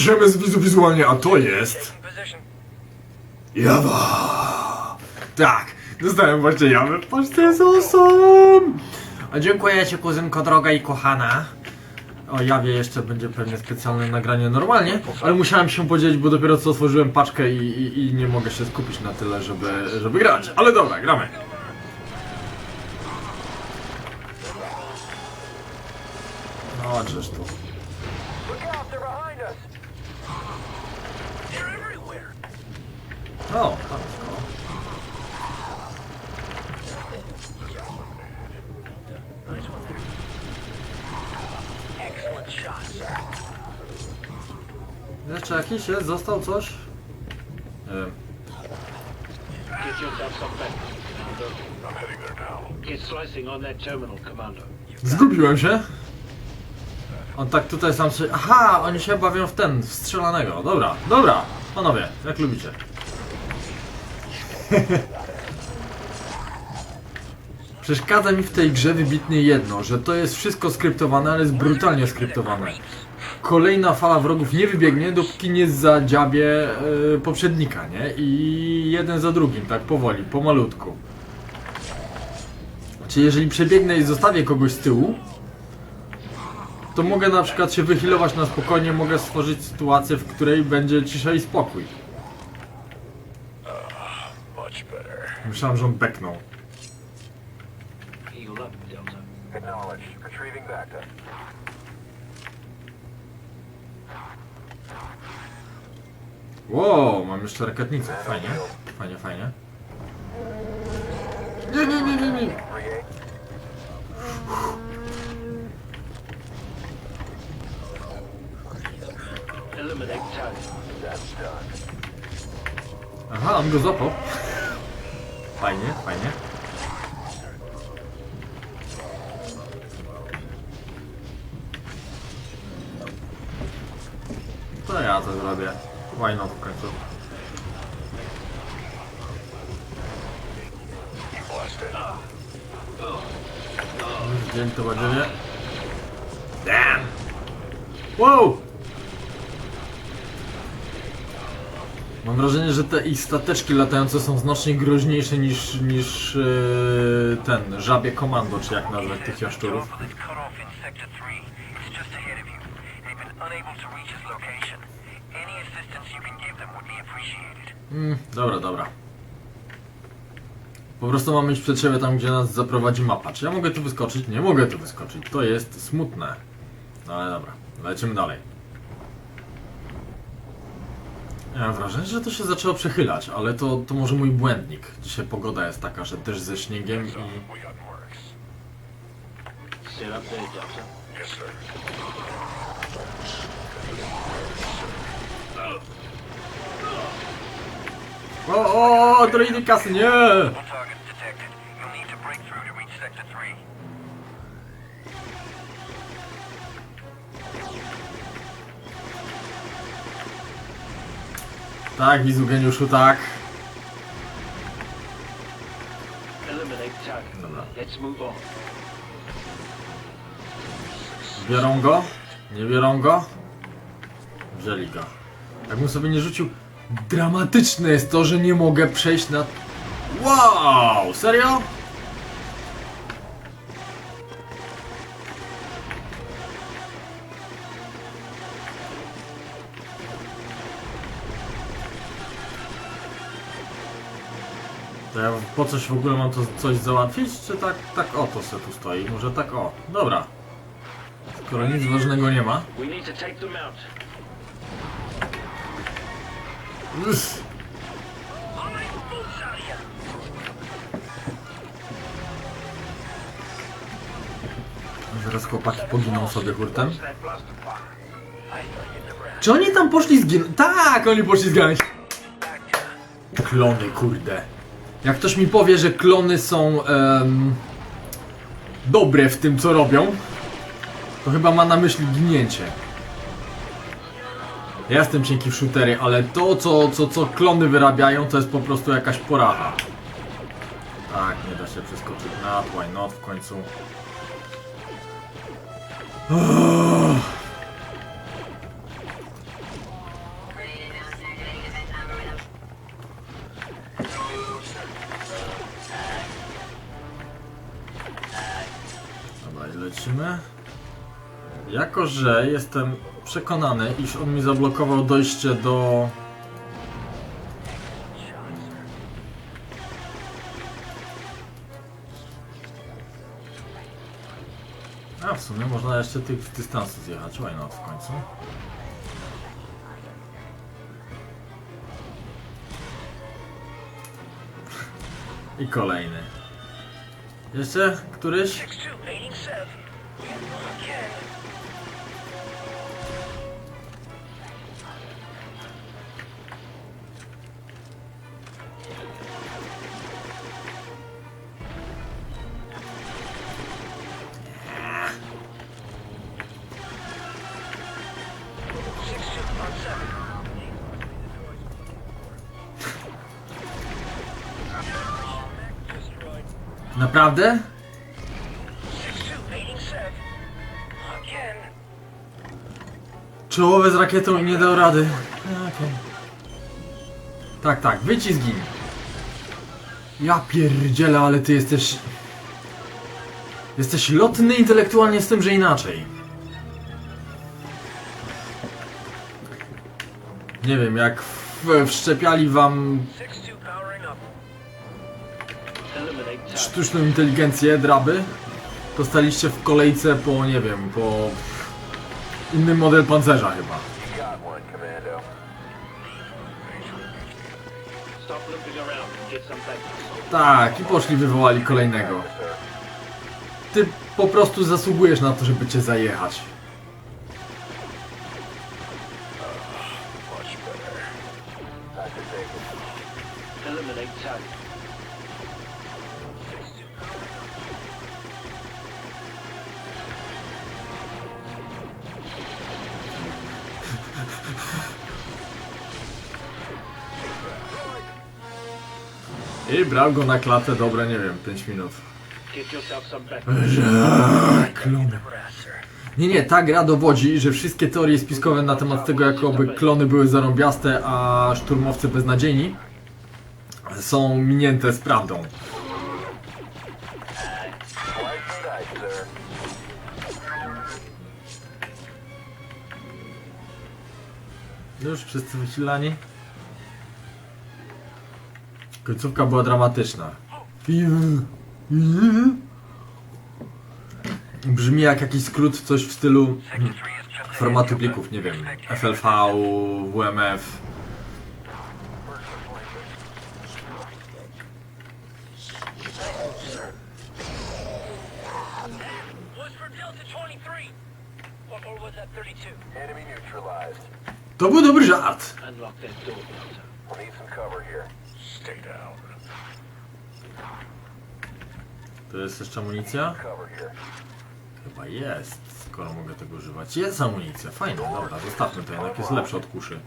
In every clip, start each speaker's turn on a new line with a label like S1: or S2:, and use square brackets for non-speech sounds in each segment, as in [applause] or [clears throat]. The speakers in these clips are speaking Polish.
S1: drzemy z wizu wizualnie, a to jest... Jawa! Tak, dostałem właśnie jawę. Patrz, to jest awesome! A dziękuję ci, kuzynko droga i kochana. O jawie jeszcze będzie pewnie specjalne nagranie normalnie, ale musiałem się podzielić, bo dopiero co otworzyłem paczkę i, i, i nie mogę się skupić na tyle, żeby, żeby grać. Ale dobra, gramy. No, tu.
S2: Look out, they're behind us. They're everywhere.
S1: O, tam jest koło.
S2: Excellent shot, sir.
S1: Został coś? Nie wiem.
S3: Get yourself some back. I'm heading there now. Get slicing on that terminal, Commander.
S1: Zgubiłem się. On tak tutaj sam się... Aha, oni się bawią w ten, w strzelanego. Dobra, dobra. Panowie, jak lubicie. [laughs] Przeszkadza mi w tej grze wybitnie jedno, że to jest wszystko skryptowane, ale jest brutalnie skryptowane. Kolejna fala wrogów nie wybiegnie, dopóki nie zadziabie e, poprzednika, nie? I jeden za drugim, tak powoli, pomalutku. Czy jeżeli przebiegnę i zostawię kogoś z tyłu, to mogę na przykład się wychylować na spokojnie, mogę stworzyć sytuację, w której będzie cisza i spokój. Myślałem, że on beknął.
S3: Heal up, Delta.
S2: Acknowledge. Retrieving Bacta.
S1: Wow, mam jeszcze raketnicę. Fajnie, fajnie, fajnie. Nie, nie, nie, nie, nie. Aha, on go złapał. Fajnie, fajnie. To ja to zrobię. Why not w końcu. Już Dzień to będzie, nie? Damn! Wow! Mam wrażenie, że te ich stateczki latające są znacznie groźniejsze niż, niż e, ten, żabie komando, czy jak nazwać tych jaszczurów.
S2: Is cut off in Sector 3. It's just ahead of you. They've been unable to reach his location. Any assistance you can give them would be appreciated.
S1: Mm, dobra, dobra. Po prostu mamy iść przed siebie tam, gdzie nas zaprowadzi mapa. Czy ja mogę tu wyskoczyć? Nie mogę tu wyskoczyć. To jest smutne. No ale dobra, lecimy dalej. Ja mam wrażenie, że to się zaczęło przechylać, ale to, to może mój błędnik. Dzisiaj pogoda jest taka, że też ze śniegiem i... O, o, kasy, nie! Tak, widzu geniuszu, tak.
S3: Eliminate target.
S1: Dobra.
S3: Let's move on.
S1: Biorą go? Nie biorą go? Wzięli go. Jakbym sobie nie rzucił... Dramatyczne jest to, że nie mogę przejść na... Wow! Serio? Po coś w ogóle mam to coś załatwić, czy tak, tak oto se tu stoi? Może tak o. Dobra. Skoro nic ważnego nie ma.
S3: To.
S1: Uff. Zaraz chłopaki poginą sobie hurtem. Czy oni tam poszli zginąć? Tak, oni poszli zginąć. Klony, kurde. Jak ktoś mi powie, że klony są dobre w tym, co robią, to chyba ma na myśli ginięcie. Ja jestem cienki w shootery, ale to, co, co, co klony wyrabiają, to jest po prostu jakaś poracha. Tak, nie da się przeskoczyć na why not w końcu. Uff. Jako, że jestem przekonany, iż on mi zablokował dojście do... A w sumie można jeszcze tych dystansów zjechać, why not w końcu. I kolejny. Jeszcze któryś? Naprawdę? Czołowe z rakietą i nie dał rady. Okej. Tak, tak, wycizgi. Ja pierdzielę, ale ty jesteś... Jesteś lotny intelektualnie z tym, że inaczej. Nie wiem, jak w, wszczepiali wam sztuczną inteligencję, draby, to staliście w kolejce po, nie wiem, po innym model pancerza chyba. Tak, i poszli wywołali kolejnego. Ty po prostu zasługujesz na to, żeby cię zajechać.
S2: I
S1: brał go na klatę, dobre, nie wiem, 5 minut. Klony. Nie, nie, ta gra dowodzi, że wszystkie teorie spiskowe na temat tego, jakoby klony były zarąbiaste, a szturmowcy beznadziejni, są minięte z prawdą. Już wszyscy wysilani. Końcówka była dramatyczna. Brzmi jak jakiś skrót, coś w stylu
S2: just
S1: formatu plików, nie wiem, FLV, WMF.
S2: Was for Delta 23. Or, or was that 32?
S4: Enemy neutralized.
S1: To był dobry żart.
S3: Unlock that door, Delta.
S4: We'll need some cover here.
S2: Stay down.
S1: To jest jeszcze amunicja? Chyba jest, skoro mogę tego używać. Jest amunicja, fajnie, dobra, zostawmy to, jednak jest lepsze od kuszy.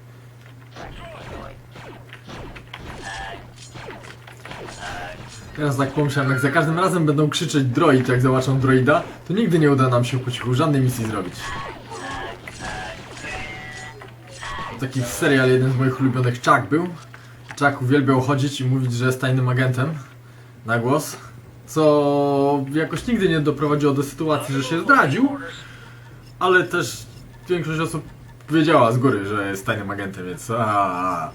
S1: Teraz tak pomyślałem, jak za każdym razem będą krzyczeć droid, jak zobaczą droida, to nigdy nie uda nam się po cichu żadnej misji zrobić. Taki serial, jeden z moich ulubionych, Chuck był. Chuck uwielbiał chodzić i mówić, że jest tajnym agentem na głos, co jakoś nigdy nie doprowadziło do sytuacji, że się zdradził, ale też większość osób wiedziała z góry, że jest tajnym agentem, więc aaa.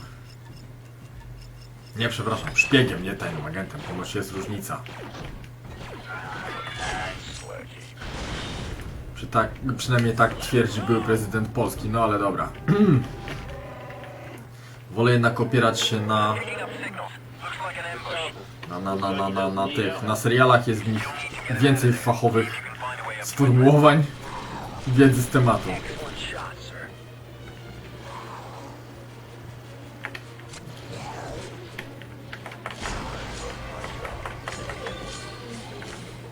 S1: Nie, przepraszam, szpiegiem, nie tajnym agentem, ponoć jest różnica. Przy tak, przynajmniej tak twierdzi były prezydent Polski, no ale dobra. [clears throat] Wolę jednak opierać się na, Na, na, na, na, na, na tych, na serialach jest w nich więcej fachowych sformułowań wiedzy z tematu.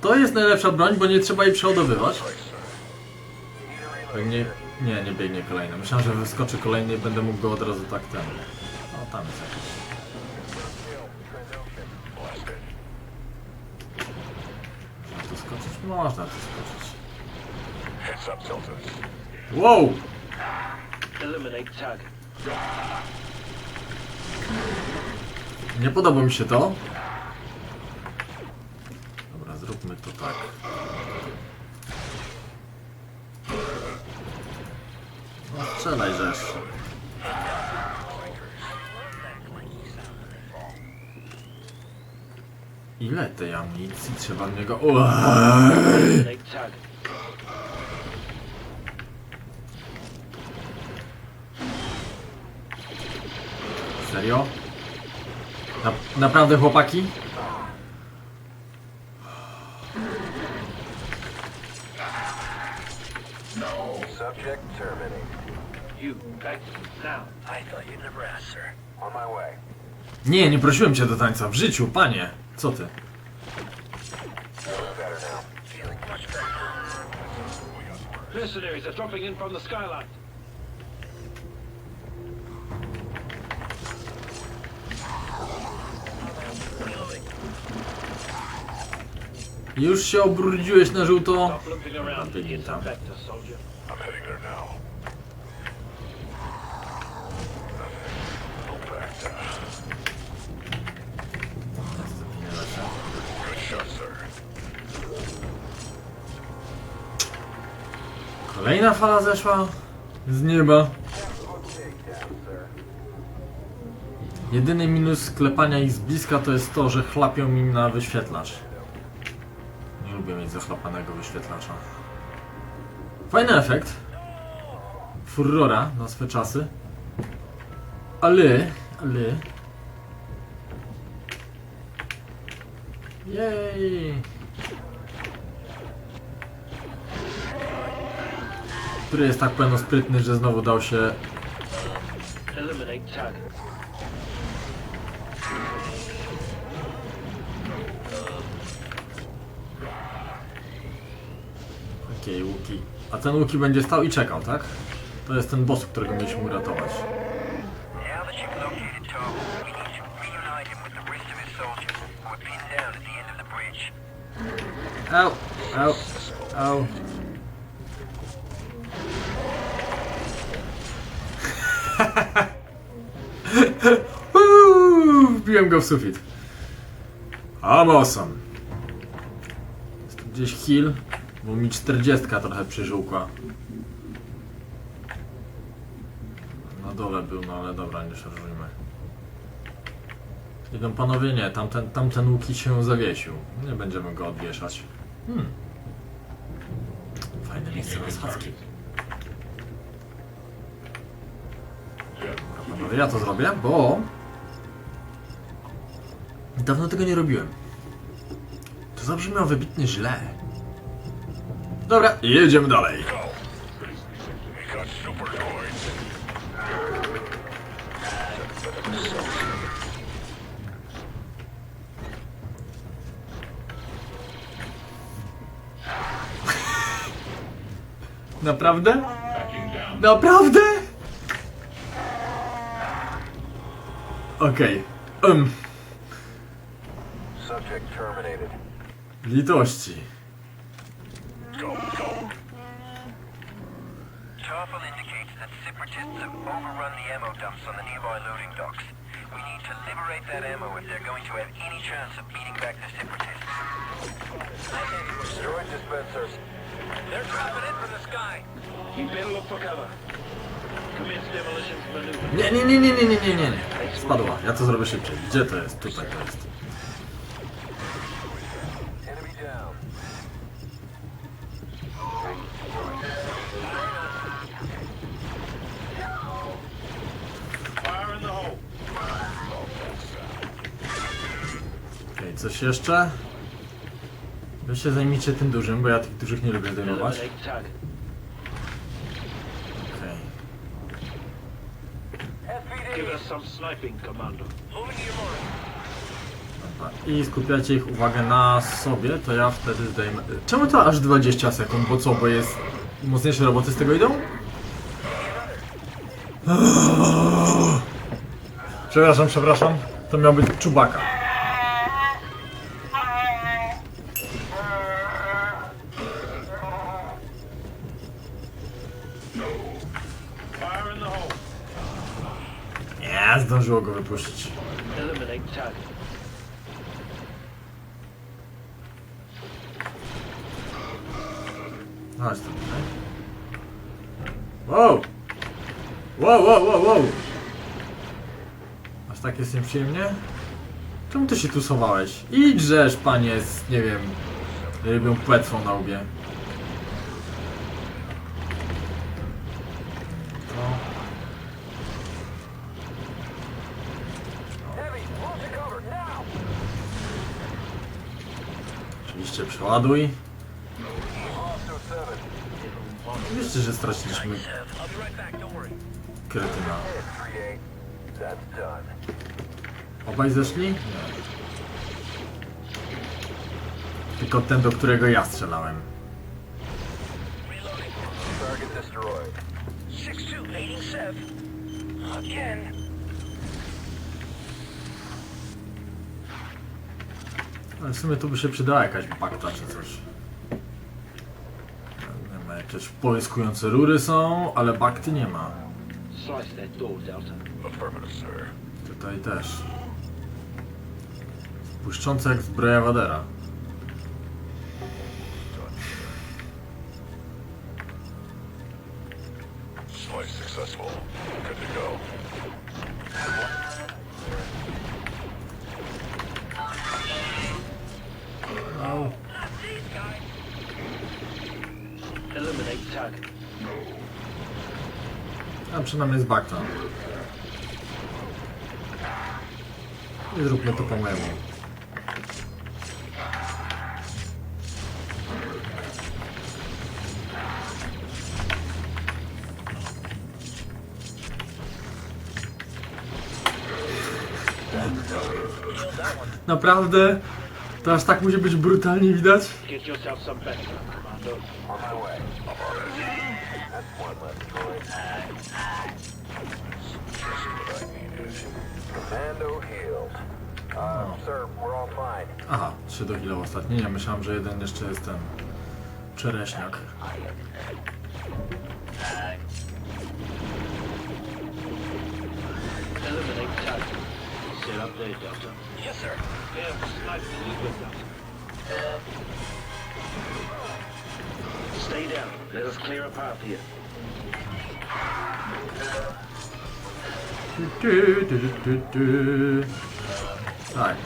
S1: To jest najlepsza broń, bo nie trzeba jej przeładowywać. Biegnie... Nie, nie biegnie kolejny. Myślałem, że wyskoczy kolejny i będę mógł go od razu tak ten... O, tam jest jakiś. Można to skoczyć.
S4: Up, Delta.
S1: Wow! Nie podoba mi się to. Dobra, zróbmy to tak. No, strzelaj rzesz. Ile tej amunicji trzeba w niego...
S3: Target.
S1: Serio? Na, naprawdę chłopaki?
S4: Subject terminated.
S3: You, back now.
S2: I thought you'd never ask, sir.
S4: On my way.
S1: Nie, nie prosiłem cię do tańca w życiu, panie. Co ty?
S3: Mercenaries are dropping in from the skyline.
S1: Już się obrudziłeś na żółto?
S3: Stop limping around.
S1: Biegnij
S3: Get
S1: tam.
S3: some vector, soldier.
S1: Kolejna fala zeszła z nieba. Jedyny minus sklepania ich z bliska to jest to, że chlapią mi na wyświetlacz. Nie lubię mieć zachlapanego wyświetlacza. Fajny efekt. Furrora na swe czasy. Ale, ale... Jej! Który jest tak pełnosprytny, że znowu dał się. Okej, Łuki. A ten Łuki będzie stał i czekał, tak? To jest ten boss, którego mieliśmy uratować.
S2: Now that you've
S1: Uuu, Wbiłem go w sufit. Awesome. Jest tu gdzieś heal, bo mi 40 trochę przyżółkła. Na dole był, no ale dobra, nie szarżujmy. Idą panowie, nie, tamten, tamten łuki się zawiesił. Nie będziemy go odwieszać. Hmm. Fajne miejsce na schadzki. Dobra, panowie, ja to zrobię, bo... Dawno tego nie robiłem. To zabrzmiało wybitnie źle. Dobra, jedziemy dalej. Naprawdę? Naprawdę? Okej. Um,
S4: Subject terminated.
S1: litości.
S4: Go, go.
S2: Tarful indicates that separatists have overrun the ammo dumps on the nearby loading docks. We need to liberate that ammo if they're going to have any chance of beating back the separatists.
S4: Destroyed dispensers.
S2: They're dropping in from the sky.
S3: You better look for cover.
S1: Nie, nie, nie, nie, nie, nie, nie, nie, nie. Spadła. Ja to zrobię szybciej. Gdzie to jest? Tutaj to jest. Okej, coś jeszcze? Wy się zajmijcie tym dużym, bo ja tych dużych nie lubię zdejmować.
S3: Eliminate target.
S1: Okej. I skupiacie ich uwagę na sobie, to ja wtedy zdejmę... Czemu to aż 20 sekund? Bo co, bo jest... Mocniejsze roboty z tego idą? Przepraszam, przepraszam. To miał być czubaka. Wypuścić. Chodź tu tutaj. Wow! Wow, wow, wow, wow! Aż tak jest nieprzyjemnie? Czemu ty się tu schowałeś? Idź panie, z, nie wiem, rybią płetwą na łbie. No.
S4: Heavy, move to cover now!
S1: Oczywiście przeładuj.
S4: Officer 7,
S1: Wiecie, że straciliśmy kretyna.
S4: hit 3-8. That's done.
S1: Obaj zeszli? Nie. Tylko ten, do którego ja strzelałem.
S2: Reloading.
S4: Target destroyed.
S2: 6-2, aiding Sev. Again.
S1: Ale w sumie tu by się przydała jakaś bakta czy coś. Nie ma jakieś połyskujące rury są, ale bakty nie ma. Tutaj też. Błyszczące jak zbroja Wadera. A przynajmniej jest bakta. I zróbmy to po mojemu. Naprawdę? To aż tak musi być brutalnie widać?
S3: Get yourself some.
S4: Uh, fine.
S1: Aha, trzy do kilo ostatnie. Ja myślałem, że jeden jeszcze jest ten czereśniak.
S3: Set up there, Delta.
S2: Yes, sir.
S3: Yeah, snipe the leader, Delta. Stay down. Let us clear a path here.
S1: Tak.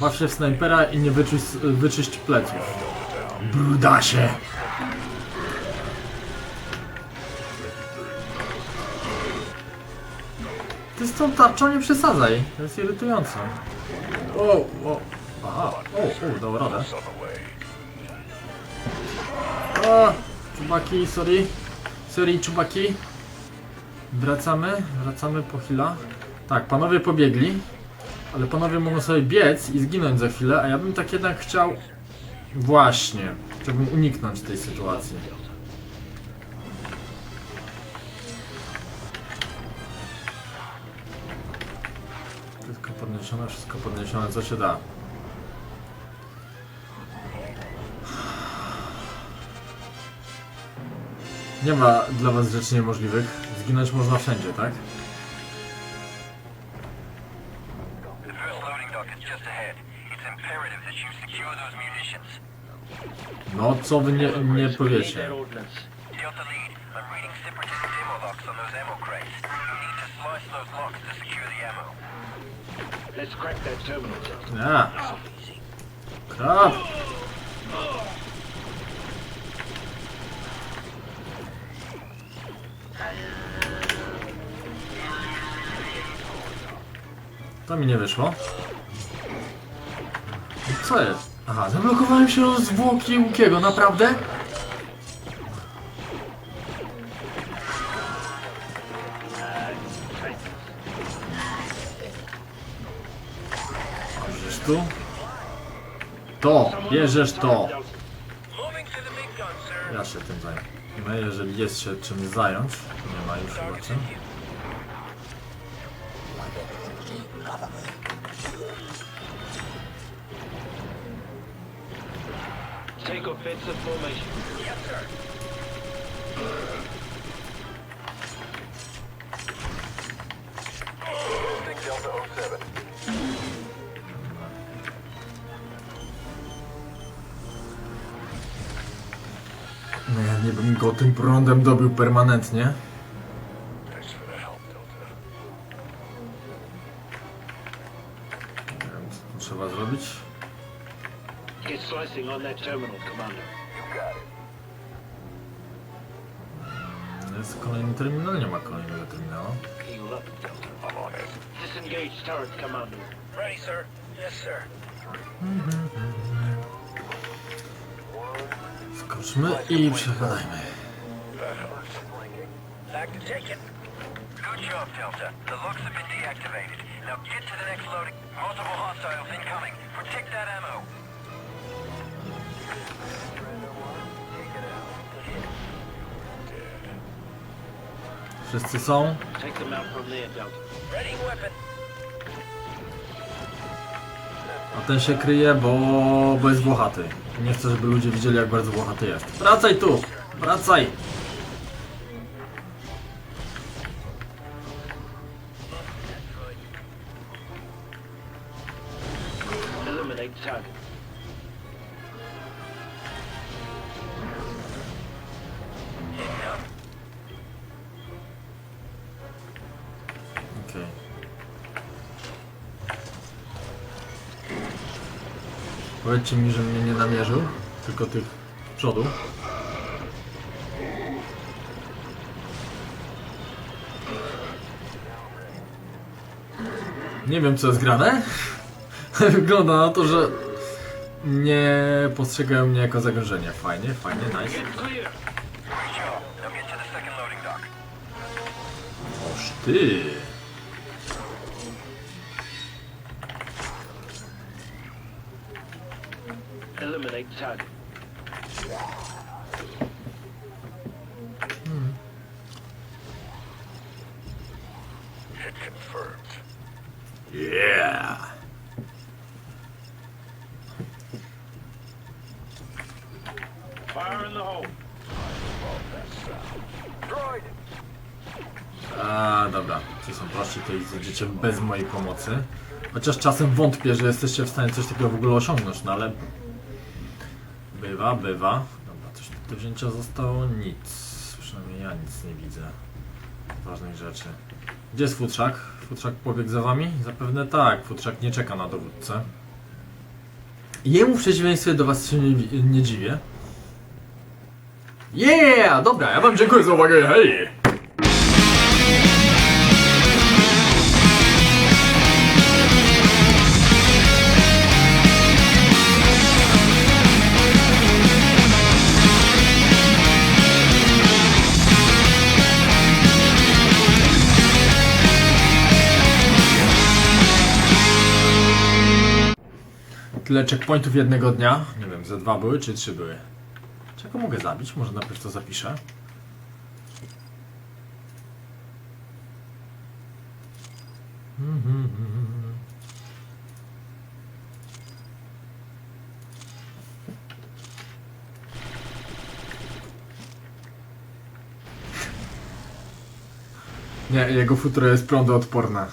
S1: Baw się snajpera i nie wyczuć, wyczyść pleców. Brudasie! Ty z tą tarczą nie przesadzaj. To jest irytujące. O, o. Aha, o, o, dał radę. O, czubaki, sorry. Sorry, czubaki. Wracamy, wracamy po chwilę. Tak, panowie pobiegli, ale panowie mogą sobie biec i zginąć za chwilę, a ja bym tak jednak chciał... Właśnie, chciałbym uniknąć tej sytuacji. Wszystko podniesione, wszystko podniesione, co się da. Nie ma dla was rzeczy niemożliwych. Zginąć można wszędzie, tak?
S2: The first loading dock is just ahead. It's imperative that you secure those munitions.
S1: No, co wy nie, nie powiecie?
S2: Delta lead, I'm reading separatist demo locks on those ammo crates. You need to slice those locks to secure the ammo.
S3: Let's crack that terminal.
S1: To mi nie wyszło. Co jest? Aha, zablokowałem się o zwłoki Łukiego, naprawdę? Bierzesz tu? To! Bierzesz to! Ja się tym zajmę. Jeżeli jest się czym zająć, nie ma już chyba czym.
S3: Offensive formation.
S2: Yes, sir.
S4: Boosting Delta 07.
S1: No ja nie bym go tym prądem dobił permanentnie.
S3: On that terminal, Commander.
S4: You got it.
S1: Jest kolejny terminal, nie ma kolejnego terminala.
S3: Heal up, Delta.
S5: I'm on it.
S3: Disengage turret, Commander.
S2: Ready, sir. Yes, sir.
S1: Skoczmy i przekonajmy.
S5: That hurts.
S2: Back to take it. Good job, Delta. The locks have been deactivated. Now get to the next loading. Multiple hostiles incoming. Protect that ammo.
S1: Wszyscy są?
S3: Take them out from there, Delta.
S2: Ready weapon.
S1: A ten się kryje, bo, bo jest włochaty. Nie chcę, żeby ludzie widzieli, jak bardzo włochaty jest. Wracaj tu! Wracaj! Powiedzcie mi, że mnie nie namierzył, tylko tych z przodu. Nie wiem co jest grane. [laughs] Wygląda na to, że nie postrzegają mnie jako zagrożenie. Fajnie, fajnie, nice.
S3: Get clear. Eliminate target.
S5: Hit confirmed.
S1: Yeah!
S3: Fire in the hole.
S4: Droid!
S1: A, dobra, ci są prości, to idziecie bez mojej pomocy. Chociaż czasem wątpię, że jesteście w stanie coś takiego w ogóle osiągnąć, no ale... Bywa, bywa. Dobra, coś do wzięcia zostało? Nic. Przynajmniej ja nic nie widzę. Ważnych rzeczy. Gdzie jest futrzak? Futrzak pobiegł za wami? Zapewne tak, futrzak nie czeka na dowódcę. Jemu w przeciwieństwie do was się nie, nie dziwię. Yeah! Dobra, ja wam dziękuję za uwagę, hej! Tyle checkpointów jednego dnia. Nie wiem, ze dwa były czy trzy były. Czego mogę zabić? Może najpierw to zapiszę. Nie, jego futro jest prądoodporne.